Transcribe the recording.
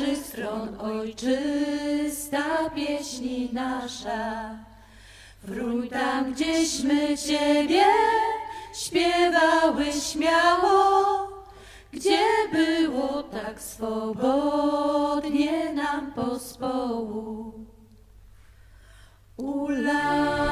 naszych stron ojczysta pieśni nasza. Wrój tam, gdzieśmy Ciebie śpiewały śmiało, gdzie było tak swobodnie nam pospołu. Ulatuj